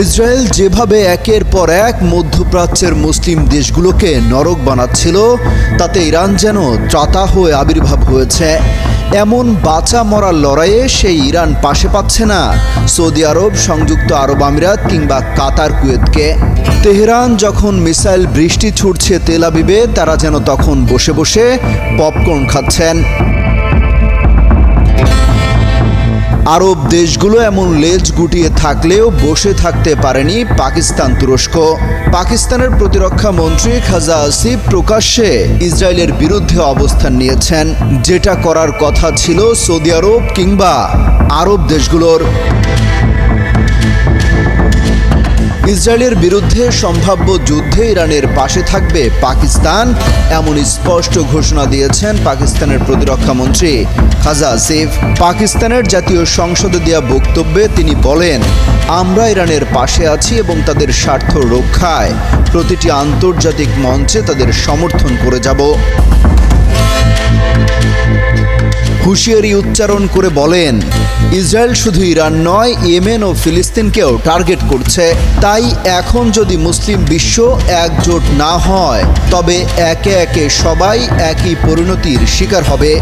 Israel যেভাবে একের পর এক মধ্যপ্রাচ্যের মুসলিম দেশগুলোকে নরক বানাচ্ছিল, তাতে ইরান যেন ত্রাতা হয়ে আবির্ভাব হয়েছে। এমন বাঁচা মরার লড়াইয়ে সেই ইরান পাশে পাচ্ছে না, সৌদি আরব, সংযুক্ত আরব আমিরাত কিংবা কাতার, কুয়েতকে। তেহরান যখন মিসাইল বৃষ্টি ছুটছে তেল আবিবে, তারা যেন তখন বসে বসে পপকর্ন খাচ্ছেন। আরব দেশগুলো এমন লেজ গুটিয়ে থাকলেও বসে থাকতে পারেনি পাকিস্তান তুরস্ক। পাকিস্তানের প্রতিরক্ষা মন্ত্রী খাজা আসিফ প্রকাশ্যে ইসরায়েলের বিরুদ্ধে অবস্থান নিয়েছেন। যেটা করার কথা ছিল সৌদি আরব কিংবা আরব দেশগুলোর। ইসরায়েলের বিরুদ্ধে সম্ভাব্য যুদ্ধে ইরানের পাশে থাকবে পাকিস্তান এমন স্পষ্ট ঘোষণা দিয়েছেন পাকিস্তানের প্রতিরক্ষা মন্ত্রী। খাজা আসিফ পাকিস্তানের জাতীয় সংসদে দেওয়া বক্তব্যে তিনি বলেন, আমরা ইরানের পাশে আছি এবং তাদের স্বার্থ রক্ষায় প্রতিটি আন্তর্জাতিক মঞ্চে তাদের সমর্থন করে যাব। হুঁশিয়ারি উচ্চারণ করে বলেন ইসরায়েল শুধু ইরান নয়, ইয়েমেন ও ফিলিস্তিনকেও টার্গেট করছে। তাই এখন যদি মুসলিম বিশ্ব একজোট না হয়, তবে একে একে সবাই একই পরিণতির শিকার হবে।